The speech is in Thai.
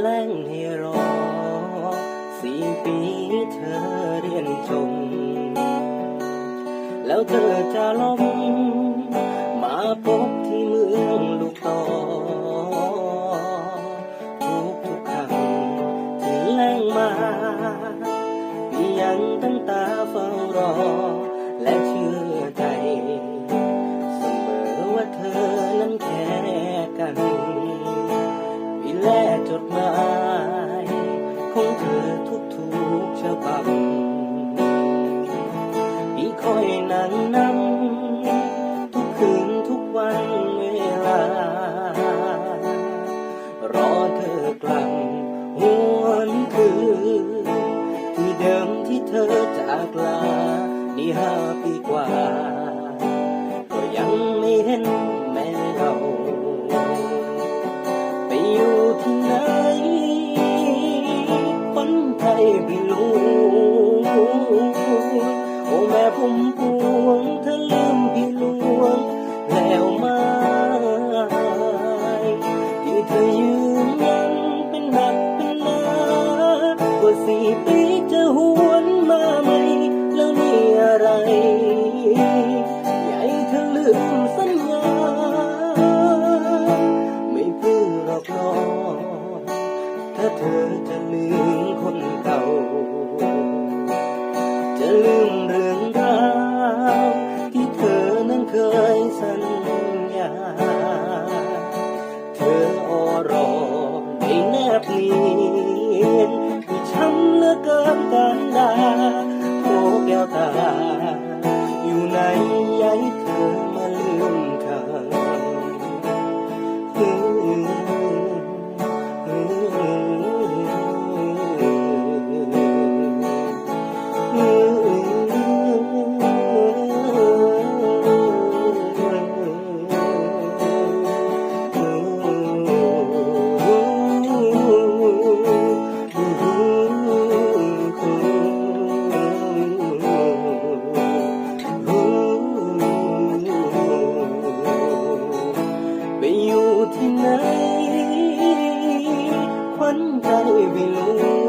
แล่งให้รอ สี่ปีเธอเรียนจบแล้วเธอจะล้มมาพบที่เมืองลูกตอทุกทุกครั้งที่แล่งมาพี่ยังตั้งตาเฝ้ารอ และเชื่อใจ เสมอว่าเธอนั้นแค่กัน จดหมายของเธอทุกๆฉบับพี่คอยนั่งนำทุกคืนทุกวันเวลา รอเธอกลับหวนคืนที่เดิมที่เธอจากลา นี่ห้าปีกว่า อะไร ใหญ่เธอลืมสัญญา ไม่พูดหรอกน้องถ้าเธอจะลืมคนเก่า จะลืมเรื่องราวที่เธอนั้นเคยสัญญา เธออรอในแนบเนียนที่ช้ำเหลือเกินกันดาโอ้ ไปอยู่ที่ไหนควันใจไม่รู้